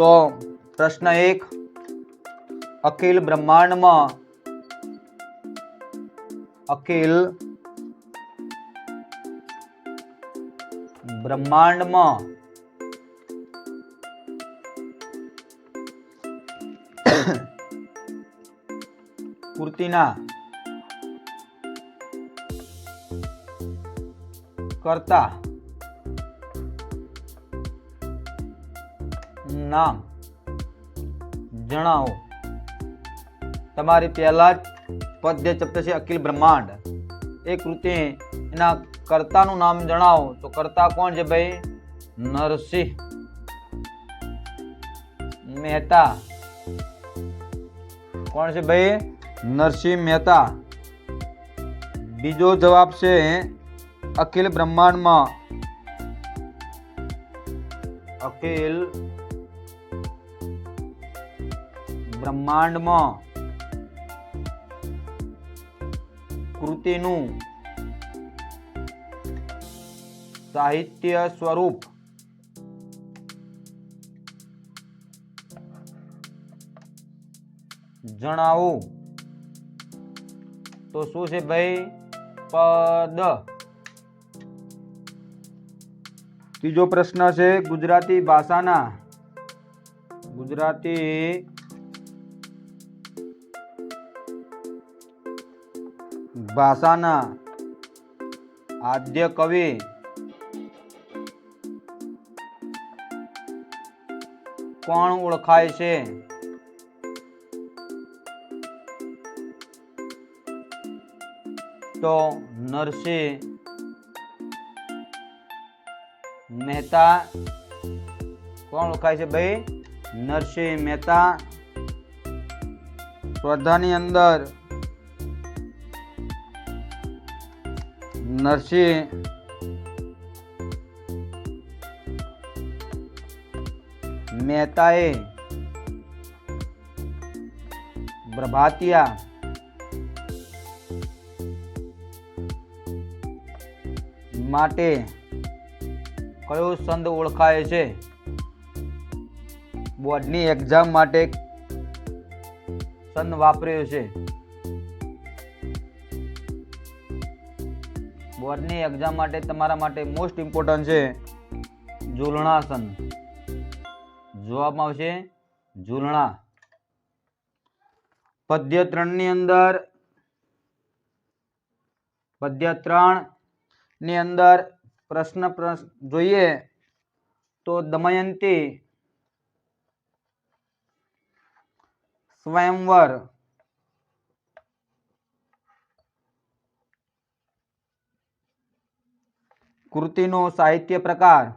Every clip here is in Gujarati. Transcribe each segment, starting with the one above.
તો પ્રશ્ન એક અખિલ બ્રહ્માંડમાં અખિલ બ્રહ્માંડમાં પૂર્તિના કરતા નામ જણાવો. તમારી પહેલા જ પદ્ય ચપ્ત છે અખિલ બ્રહ્માંડ. એ કૃતિ એના કર્તાનું નામ જણાવો. તો કર્તા કોણ છે ભાઈ? નરસિંહ મહેતા. કોણ છે ભાઈ? નરસિંહ મહેતા. બીજો જવાબ છે અખિલ બ્રહ્માંડમાં. અખિલ બ્રહ્માંડમાં કૃતિનું સાહિત્ય સ્વરૂપ જણાવો. તો શું છે ભાઈ? પદ. ત્રીજો પ્રશ્ન છે ગુજરાતી ભાષાના. ગુજરાતી ભાષાના આદ્ય કવિ કોણ ઓળખાય છે? તો નરસિંહ મહેતા કોણ ઓળખાય છે ભાઈ? નરસિંહ મહેતા. સ્પર્ધાની અંદર નરસિંહ. મહેતાએ. પ્રભાતિયા. માટે કયો સંદ ઓળખાય છે? બોર્ડની એક્ઝામ માટે સંદ વાપર્યો છે. બોર્ડની એક્ઝામ માટે તમારા માટે મોસ્ટ ઇમ્પોર્ટન્ટ છે ઝૂલણાસન. જવાબમાં આવશે ઝૂલણા. પદ્ય ત્રણની અંદર પદ્ય ત્રણની અંદર પ્રશ્ન જોઈએ તો દમયંતી, સ્વયંવર. કૃતિનો સાહિત્ય પ્રકાર.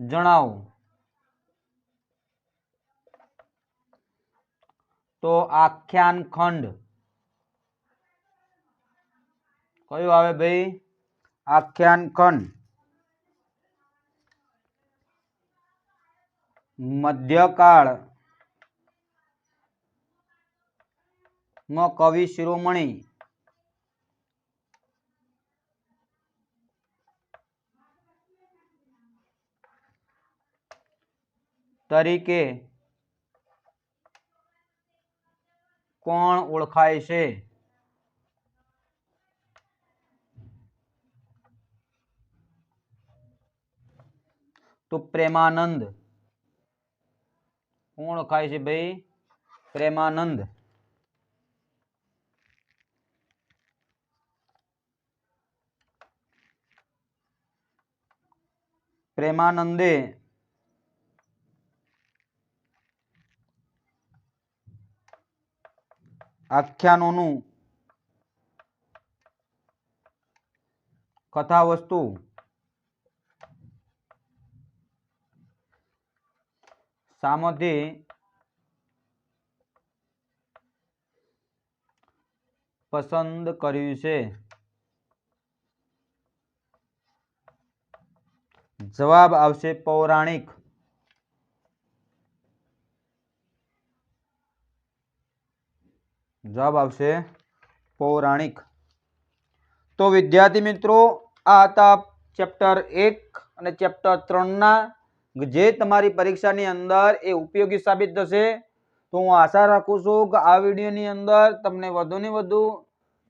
જણાવો. તો આખ્યાન ખંડ કયું આવે ભાઈ? આખ્યાન ખંડ મધ્યકાળ. માં કવિ શિરોમણી. તરીકે કોણ ઓળખાય છે? તો પ્રેમાનંદ. કોણ ઓળખાય છે ભાઈ? પ્રેમાનંદ. પ્રેમાનંદે. આખ્યાનોનું કથા વસ્તુ સામથી પસંદ કર્યું છે. જવાબ આવશે પૌરાણિક. જવાબ આવશે પૌરાણિક. તો વિદ્યાર્થી મિત્રો, આ હતા ચેપ્ટર એક અને ચેપ્ટર ત્રણના, જે તમારી પરીક્ષાની અંદર એ ઉપયોગી સાબિત થશે. તો હું આશા રાખું છું કે આ વિડીયોની અંદર તમને વધુને વધુ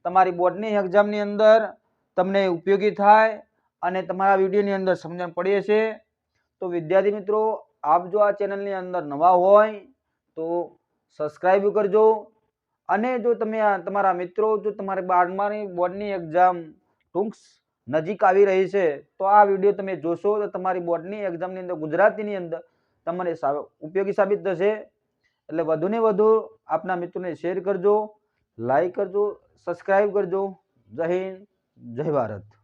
તમારી બોર્ડની એક્ઝામની અંદર તમને ઉપયોગી થાય. અને તમારા વિડીયોની અંદર સમજણ પડી હશે. તો વિદ્યાર્થી મિત્રો, આપ જો આ ચેનલની અંદર નવા હોય, તો સબસ્ક્રાઈબ કરજો. અને જો તમે તમારા મિત્રો, જો તમારે બારમાની બોર્ડની એક્ઝામ ટૂંક નજીક આવી રહી છે, તો આ વીડિયો તમે જોશો તો તમારી બોર્ડની એક્ઝામની અંદર, ગુજરાતીની અંદર તમને ઉપયોગી સાબિત થશે. એટલે વધુને વધુ આપના મિત્રોને શેર કરજો, લાઈક કરજો સબસ્ક્રાઈબ કરજો. જય હિન્દ, જય ભારત.